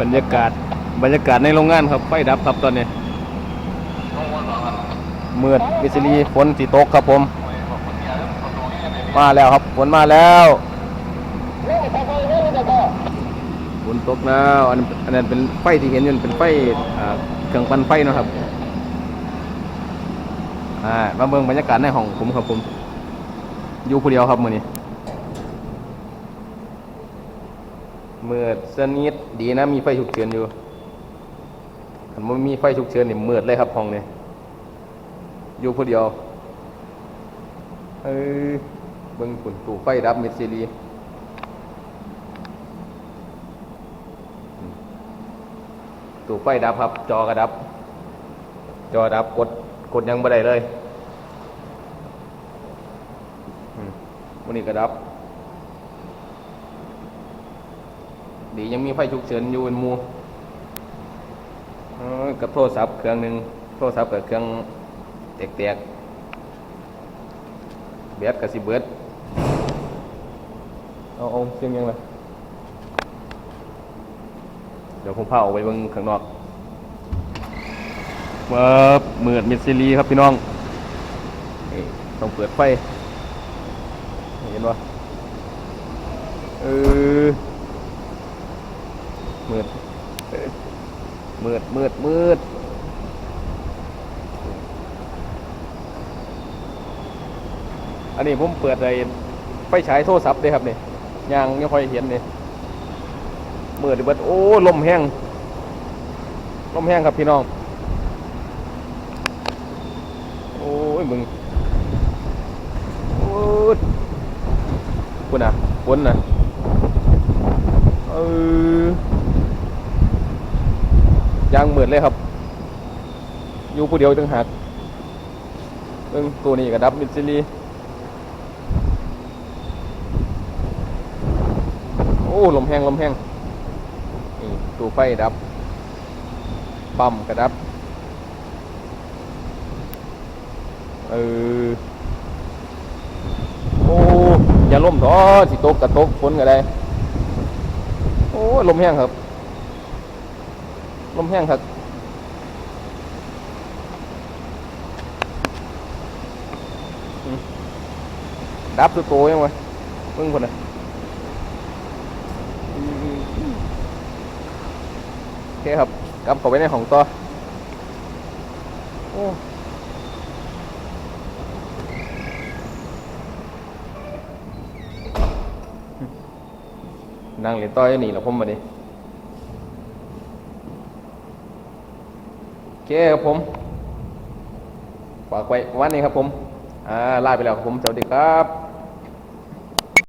บรรยากาศบรรยากาศในโรงงานครับไฟดับครับตอนนี้มืดมิสลีฝนสีตกครับผม มาแล้วครับฝนมาแล้วฝนตกแล้วอันอันนั้นเป็นไฟที่เห็นอยู่เป็นไฟเครื่องปั่นไฟนะครับอ่ามาเบิ่งบรรยากาศในห้องผมครับผม อยู่ผู้เดียวครับมื้อนี้ มืดสนิทดีนะมีไฟฉุกเฉินอยู่ถ้าไม่มีไฟฉุกเฉินเนี่ยมืดเลยครับห้องเนี้อยู่ผู้เดียวเออเบิ่งฝุ่นตูไฟดับมิดซีรีตูไฟดับครับ จอกระดับ จอดับกดกดยังไม่ได้เลยอืมวันนี้กระดับ ดียังมีไฟฉุกเฉินอยู่เป็นมูกับโทรศัพท์เครื่องหนึ่งโทรศัพท์กับเครื่องแตกๆเบียดกับสิเบิดเอาเอาเสียงยังไงเดี๋ยวผมพาออกไปเบิ่งข้างนอกมาเมือดมิซิลีครับพี่น้องต้องเปิดไฟเห็นปะเออ มืดเออมืด มืด มืด อันนี้ผมเปิดไอ้ไฟฉายโทรศัพท์เลยครับเนี่ยยางยังค่อยเห็นเนี่ยมืดเบิด โอ้ ลมแห้ง ลมแห้งครับพี่น้อง โอ้ยมึงโอ้คุณอะฝนน่ะเออ ยางเหมืดเลยครับ อยู่ผู้เดียวตั้งหากเบิ่งตัวนี้ก็ดับมิซิลีโอ้ลมแห้งลมแห้งนี่ตู้ไฟดับปั๊มกระดับ เออ โอ้ อย่าล่มท้อสิตกกระตกฝนก็ได้ โอ้ ลมแห้งครับ ลมแห้งครับอืมดับตัวโตยังไงมึงคนน่ะโอเคครับกลับเข้าไปในห้องต่อโอ้นั่งเล่นต่ออยู่นี่แหละผมมาดิโอ เคครับผม ฝากไว้วันนี้ครับผม อ่าลาไปแล้วครับผม สวัสดีครับ